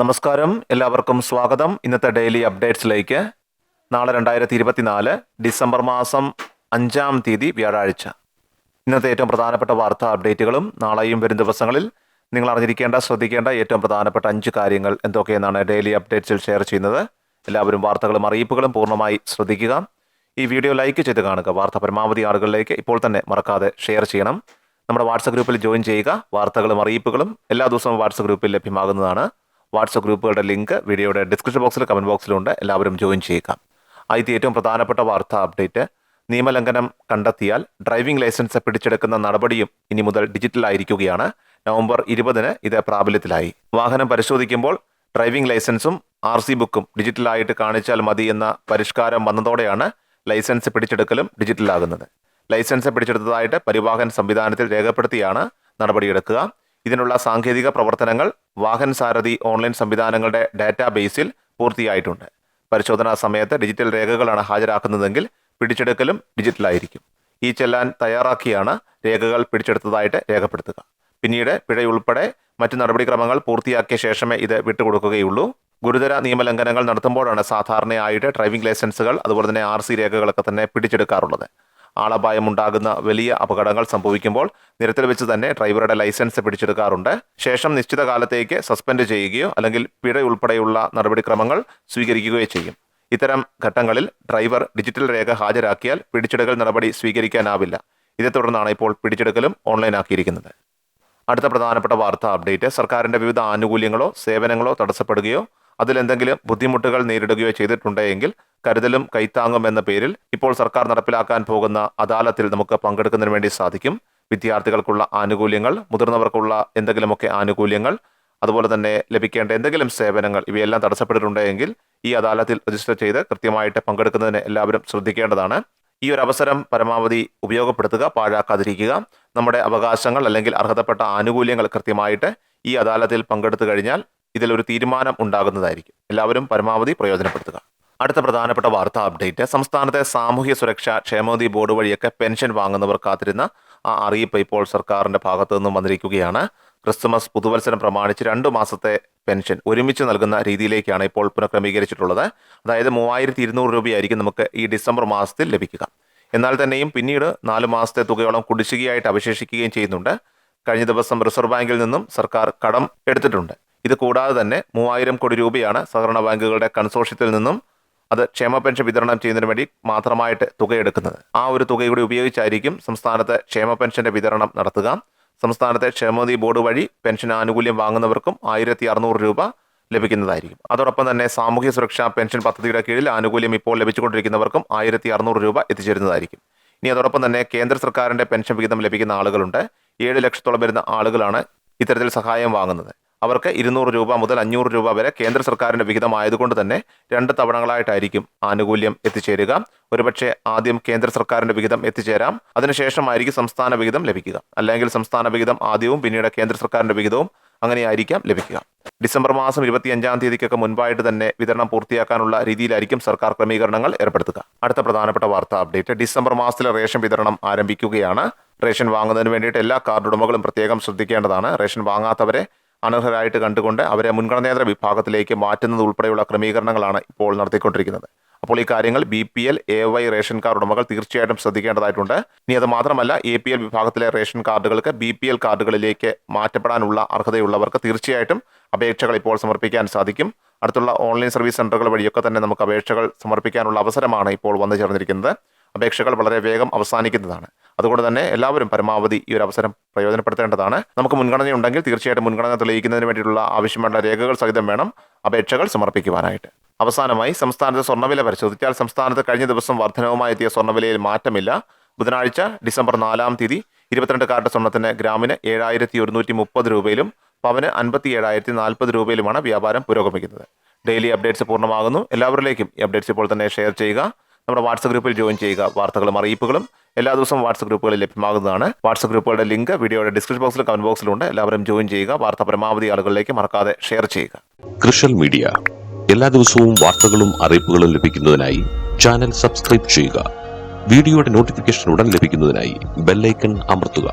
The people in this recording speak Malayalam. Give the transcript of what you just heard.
നമസ്കാരം. എല്ലാവർക്കും സ്വാഗതം. ഇന്നത്തെ ഡെയിലി അപ്ഡേറ്റ്സിലേക്ക്. നാളെ രണ്ടായിരത്തി ഇരുപത്തിനാല് ഡിസംബർ മാസം അഞ്ചാം തീയതി വ്യാഴാഴ്ച. ഇന്നത്തെ ഏറ്റവും പ്രധാനപ്പെട്ട വാർത്താ അപ്ഡേറ്റുകളും നാളെയും വരും ദിവസങ്ങളിൽ നിങ്ങൾ അറിഞ്ഞിരിക്കേണ്ട ശ്രദ്ധിക്കേണ്ട ഏറ്റവും പ്രധാനപ്പെട്ട അഞ്ച് കാര്യങ്ങൾ എന്തൊക്കെയെന്നാണ് ഡെയിലി അപ്ഡേറ്റ്സിൽ ഷെയർ ചെയ്യുന്നത്. എല്ലാവരും വാർത്തകളും അറിയിപ്പുകളും പൂർണമായി ശ്രദ്ധിക്കുക. ഈ വീഡിയോ ലൈക്ക് ചെയ്ത് കാണുക. വാർത്ത പരമാവധി ആളുകളിലേക്ക് ഇപ്പോൾ തന്നെ മറക്കാതെ ഷെയർ ചെയ്യണം. നമ്മുടെ വാട്സപ്പ് ഗ്രൂപ്പിൽ ജോയിൻ ചെയ്യുക. വാർത്തകളും അറിയിപ്പുകളും എല്ലാ ദിവസവും വാട്സപ്പ് ഗ്രൂപ്പിൽ ലഭ്യമാകുന്നതാണ്. വാട്സപ്പ് ഗ്രൂപ്പുകളുടെ ലിങ്ക് വീഡിയോയുടെ ഡിസ്ക്രിപ്ഷൻ ബോക്സിൽ കമന്റ് ബോക്സിലുണ്ട് എല്ലാവരും ജോയിൻ ചെയ്യുക ആദ്യത്തെ ഏറ്റവും പ്രധാനപ്പെട്ട വാർത്താ അപ്ഡേറ്റ്. നിയമലംഘനം കണ്ടെത്തിയാൽ ഡ്രൈവിംഗ് ലൈസൻസ് പിടിച്ചെടുക്കുന്ന നടപടിയും ഇനി മുതൽ ഡിജിറ്റലായിരിക്കുകയാണ്. നവംബർ ഇരുപതിന് ഇത് പ്രാബല്യത്തിലായി. വാഹനം പരിശോധിക്കുമ്പോൾ ഡ്രൈവിംഗ് ലൈസൻസും ആർ സി ബുക്കും ഡിജിറ്റലായിട്ട് കാണിച്ചാൽ മതി എന്ന പരിഷ്കാരം വന്നതോടെയാണ് ലൈസൻസ് പിടിച്ചെടുക്കലും ഡിജിറ്റലാകുന്നത്. ലൈസൻസ് പിടിച്ചെടുത്തതായിട്ട് പരിവാഹൻ സംവിധാനത്തിൽ രേഖപ്പെടുത്തിയാണ് നടപടിയെടുക്കുക. ഇതിനുള്ള സാങ്കേതിക പ്രവർത്തനങ്ങൾ വാഹൻ സാരഥി ഓൺലൈൻ സംവിധാനങ്ങളുടെ ഡാറ്റാബേസിൽ പൂർത്തിയായിട്ടുണ്ട്. പരിശോധനാ സമയത്ത് ഡിജിറ്റൽ രേഖകളാണ് ഹാജരാക്കുന്നതെങ്കിൽ പിടിച്ചെടുക്കലും ഡിജിറ്റലായിരിക്കും. ഈ ചെല്ലാൻ തയ്യാറാക്കിയാണ് രേഖകൾ പിടിച്ചെടുത്തതായിട്ട് രേഖപ്പെടുത്തുക. പിന്നീട് പിഴയുൾപ്പെടെ മറ്റ് നടപടിക്രമങ്ങൾ പൂർത്തിയാക്കിയ ശേഷമേ ഇത് വിട്ടുകൊടുക്കുകയുള്ളൂ. ഗുരുതര നിയമലംഘനങ്ങൾ നടത്തുമ്പോഴാണ് സാധാരണയായിട്ട് ഡ്രൈവിംഗ് ലൈസൻസുകൾ അതുപോലെ തന്നെ ആർ സി രേഖകളൊക്കെ തന്നെ പിടിച്ചെടുക്കാറുള്ളത്. ആളപായമുണ്ടാകുന്ന വലിയ അപകടങ്ങൾ സംഭവിക്കുമ്പോൾ നിരത്തിൽ വെച്ച് തന്നെ ഡ്രൈവറുടെ ലൈസൻസ് പിടിച്ചെടുക്കാറുണ്ട്. ശേഷം നിശ്ചിത കാലത്തേക്ക് സസ്പെൻഡ് ചെയ്യുകയോ അല്ലെങ്കിൽ പിഴ ഉൾപ്പെടെയുള്ള നടപടിക്രമങ്ങൾ സ്വീകരിക്കുകയോ ചെയ്യും. ഇത്തരം ഘട്ടങ്ങളിൽ ഡ്രൈവർ ഡിജിറ്റൽ രേഖ ഹാജരാക്കിയാൽ പിടിച്ചെടുക്കൽ നടപടി സ്വീകരിക്കാനാവില്ല. ഇതേ തുടർന്നാണ് ഇപ്പോൾ പിടിച്ചെടുക്കലും ഓൺലൈനാക്കിയിരിക്കുന്നത്. അടുത്ത പ്രധാനപ്പെട്ട വാർത്താ അപ്ഡേറ്റ് സർക്കാരിന്റെ വിവിധ ആനുകൂല്യങ്ങളോ സേവനങ്ങളോ തടസ്സപ്പെടുകയോ അതിലെന്തെങ്കിലും ബുദ്ധിമുട്ടുകൾ നേരിടുകയോ ചെയ്തിട്ടുണ്ടെങ്കിൽ കരുതലും കൈത്താങ്ങും എന്ന പേരിൽ ഇപ്പോൾ സർക്കാർ നടപ്പിലാക്കാൻ പോകുന്ന അദാലത്തിൽ നമുക്ക് പങ്കെടുക്കുന്നതിന് വേണ്ടി സാധിക്കും. വിദ്യാർത്ഥികൾക്കുള്ള ആനുകൂല്യങ്ങൾ മുതിർന്നവർക്കുള്ള എന്തെങ്കിലുമൊക്കെ ആനുകൂല്യങ്ങൾ അതുപോലെ തന്നെ ലഭിക്കേണ്ട എന്തെങ്കിലും സേവനങ്ങൾ ഇവയെല്ലാം തടസ്സപ്പെട്ടിട്ടുണ്ടെങ്കിൽ ഈ അദാലത്തിൽ രജിസ്റ്റർ ചെയ്ത് കൃത്യമായിട്ട് പങ്കെടുക്കുന്നതിന് എല്ലാവരും ശ്രദ്ധിക്കേണ്ടതാണ്. ഈ ഒരു അവസരം പരമാവധി ഉപയോഗപ്പെടുത്തുക പാഴാക്കാതിരിക്കുക. നമ്മുടെ അവകാശങ്ങൾ അല്ലെങ്കിൽ അർഹതപ്പെട്ട ആനുകൂല്യങ്ങൾ കൃത്യമായിട്ട് ഈ അദാലത്തിൽ പങ്കെടുത്തു കഴിഞ്ഞാൽ ഇതിലൊരു തീരുമാനം ഉണ്ടാകുന്നതായിരിക്കും. എല്ലാവരും പരമാവധി പ്രയോജനപ്പെടുത്തുക. അടുത്ത പ്രധാനപ്പെട്ട വാർത്താ അപ്ഡേറ്റ്. സംസ്ഥാനത്തെ സാമൂഹ്യ സുരക്ഷാ ക്ഷേമനിധി ബോർഡ് വഴിയൊക്കെ പെൻഷൻ വാങ്ങുന്നവർ കാത്തിരുന്ന ആ അറിയിപ്പ് ഇപ്പോൾ സർക്കാരിന്റെ ഭാഗത്തു നിന്നും വന്നിരിക്കുകയാണ്. ക്രിസ്തുമസ് പുതുവത്സരം പ്രമാണിച്ച് രണ്ടു മാസത്തെ പെൻഷൻ ഒരുമിച്ച് നൽകുന്ന രീതിയിലേക്കാണ് ഇപ്പോൾ പുനഃക്രമീകരിച്ചിട്ടുള്ളത്. അതായത് മൂവായിരത്തി ഇരുന്നൂറ് രൂപയായിരിക്കും നമുക്ക് ഈ ഡിസംബർ മാസത്തിൽ ലഭിക്കുക. എന്നാൽ തന്നെയും പിന്നീട് നാല് മാസത്തെ തുകയോളം കുടിശ്ശികയായിട്ട് അവശേഷിക്കുകയും ചെയ്യുന്നുണ്ട്. കഴിഞ്ഞ ദിവസം റിസർവ് ബാങ്കിൽ നിന്നും സർക്കാർ കടം എടുത്തിട്ടുണ്ട്. ഇത് കൂടാതെ തന്നെ മൂവായിരം കോടി രൂപയാണ് സഹകരണ ബാങ്കുകളുടെ കൺസോർഷ്യത്തിൽ നിന്നും അത് ക്ഷേമ പെൻഷൻ വിതരണം ചെയ്യുന്നതിന് വേണ്ടി മാത്രമായിട്ട് തുകയെടുക്കുന്നത്. ആ ഒരു തുക കൂടി ഉപയോഗിച്ചായിരിക്കും സംസ്ഥാനത്ത് ക്ഷേമ പെൻഷന്റെ വിതരണം നടത്തുക. സംസ്ഥാനത്തെ ക്ഷേമനിധി ബോർഡ് വഴി പെൻഷൻ ആനുകൂല്യം വാങ്ങുന്നവർക്കും ആയിരത്തി അറുന്നൂറ് രൂപ ലഭിക്കുന്നതായിരിക്കും. അതോടൊപ്പം തന്നെ സാമൂഹ്യ സുരക്ഷാ പെൻഷൻ പദ്ധതിയുടെ കീഴിൽ ആനുകൂല്യം ഇപ്പോൾ ലഭിച്ചുകൊണ്ടിരിക്കുന്നവർക്കും ആയിരത്തി അറുന്നൂറ് രൂപ എത്തിച്ചേരുന്നതായിരിക്കും. ഇനി അതോടൊപ്പം തന്നെ കേന്ദ്ര സർക്കാരിന്റെ പെൻഷൻ വിഹിതം ലഭിക്കുന്ന ആളുകളുണ്ട്. ഏഴ് ലക്ഷത്തോളം വരുന്ന ആളുകളാണ് ഇത്തരത്തിൽ സഹായം വാങ്ങുന്നത്. അവർക്ക് ഇരുന്നൂറ് രൂപ മുതൽ അഞ്ഞൂറ് രൂപ വരെ കേന്ദ്ര സർക്കാരിന്റെ വിഹിതമായതുകൊണ്ട് തന്നെ രണ്ട് തവണകളായിട്ടായിരിക്കും ആനുകൂല്യം എത്തിച്ചേരുക. ഒരുപക്ഷെ ആദ്യം കേന്ദ്ര സർക്കാരിന്റെ വിഹിതം എത്തിച്ചേരാം. അതിനുശേഷമായിരിക്കും സംസ്ഥാന വിഹിതം ലഭിക്കുക. അല്ലെങ്കിൽ സംസ്ഥാന വിഹിതം ആദ്യവും പിന്നീട് കേന്ദ്ര സർക്കാരിന്റെ വിഹിതവും അങ്ങനെയായിരിക്കാം ലഭിക്കുക. ഡിസംബർ മാസം ഇരുപത്തിയഞ്ചാം തീയതിക്കൊക്കെ മുൻപായിട്ട് തന്നെ വിതരണം പൂർത്തിയാക്കാനുള്ള രീതിയിലായിരിക്കും സർക്കാർ ക്രമീകരണങ്ങൾ ഏർപ്പെടുത്തുക. അടുത്ത പ്രധാനപ്പെട്ട വാർത്താ അപ്ഡേറ്റ്. ഡിസംബർ മാസത്തിലെ റേഷൻ വിതരണം ആരംഭിക്കുകയാണ്. റേഷൻ വാങ്ങുന്നതിന് വേണ്ടിയിട്ട് എല്ലാ കാർഡ് ഉടമകളും പ്രത്യേകം ശ്രദ്ധിക്കേണ്ടതാണ്. റേഷൻ വാങ്ങാത്തവരെ അനർഹരായിട്ട് കണ്ടുകൊണ്ട് അവരെ മുൻഗണനേതര വിഭാഗത്തിലേക്ക് മാറ്റുന്നത് ഉൾപ്പെടെയുള്ള ക്രമീകരണങ്ങളാണ് ഇപ്പോൾ നടത്തിക്കൊണ്ടിരിക്കുന്നത്. അപ്പോൾ ഈ കാര്യങ്ങൾ B P L A Y ration card ഉടമകൾ തീർച്ചയായിട്ടും ശ്രദ്ധിക്കേണ്ടതായിട്ടുണ്ട്. ഇനി അത് മാത്രമല്ല എ പി എൽ വിഭാഗത്തിലെ റേഷൻ കാർഡുകൾക്ക് ബി പി എൽ കാർഡുകളിലേക്ക് മാറ്റപ്പെടാനുള്ള അർഹതയുള്ളവർക്ക് തീർച്ചയായിട്ടും അപേക്ഷകൾ ഇപ്പോൾ സമർപ്പിക്കാൻ സാധിക്കും. അടുത്തുള്ള ഓൺലൈൻ സർവീസ് സെന്ററുകൾ വഴിയൊക്കെ തന്നെ നമുക്ക് അപേക്ഷകൾ സമർപ്പിക്കാനുള്ള അവസരമാണ് ഇപ്പോൾ വന്നു ചേർന്നിരിക്കുന്നത് അപേക്ഷകൾ വളരെ വേഗം അവസാനിക്കുന്നതാണ്. അതുകൊണ്ട് തന്നെ എല്ലാവരും പരമാവധി ഈ ഒരു അവസരം പ്രയോജനപ്പെടുത്തേണ്ടതാണ്. നമുക്ക് മുൻഗണനയുണ്ടെങ്കിൽ തീർച്ചയായിട്ടും മുൻഗണന തെളിയിക്കുന്നതിന് വേണ്ടിയിട്ടുള്ള ആവശ്യമായ രേഖകൾ സഹിതം വേണം അപേക്ഷകൾ സമർപ്പിക്കുവാനായിട്ട്. അവസാനമായി സംസ്ഥാനത്തെ സ്വർണവില പരിശോധിച്ചാൽ സംസ്ഥാനത്ത് കഴിഞ്ഞ ദിവസം വർധനവുമായി എത്തിയ സ്വർണവിലയിൽ മാറ്റമില്ല. ബുധനാഴ്ച ഡിസംബർ നാലാം തീയതി ഇരുപത്തിരണ്ട് കാർഡ് സ്വർണത്തിന് ഗ്രാമിന് ഏഴായിരത്തി ഒരുന്നൂറ്റി മുപ്പത് രൂപയിലും പവന് അൻപത്തി ഏഴായിരത്തി നാൽപ്പത് രൂപയിലുമാണ് വ്യാപാരം പുരോഗമിക്കുന്നത്. ഡെയിലി അപ്ഡേറ്റ്സ് പൂർണമാകുന്നു. എല്ലാവരിലേക്കും ഈ അപ്ഡേറ്റ്സ് ഇപ്പോൾ തന്നെ ഷെയർ ചെയ്യുക. നമ്മുടെ വാട്സപ്പ് ഗ്രൂപ്പിൽ ജോയിൻ ചെയ്യുക. വാർത്തകളും അറിയിപ്പുകളും എല്ലാ ദിവസവും വാട്സപ്പ് ഗ്രൂപ്പുകളിൽ ലഭ്യമാകുന്നതാണ്. വാട്സപ്പ് ഗ്രൂപ്പുകളുടെ ലിങ്ക് വീഡിയോയുടെ ഡിസ്ക്രിപ്ഷൻ ബോക്സിലും കമന്റ് ബോക്സിലുണ്ട്. എല്ലാവരും ജോയിൻ ചെയ്യുക. വാർത്ത പരമാവധി ആളുകളിലേക്ക് മറക്കാതെ ഷെയർ ചെയ്യുക. കൃഷൽ മീഡിയ. എല്ലാ ദിവസവും വാർത്തകളും അറിയിപ്പുകളും ലഭിക്കുന്നതിനായി ചാനൽ സബ്സ്ക്രൈബ് ചെയ്യുക. വീഡിയോയുടെ നോട്ടിഫിക്കേഷൻ ഉടൻ ലഭിക്കുന്നതിനായി ബെല്ലൈക്കൺ അമർത്തുക.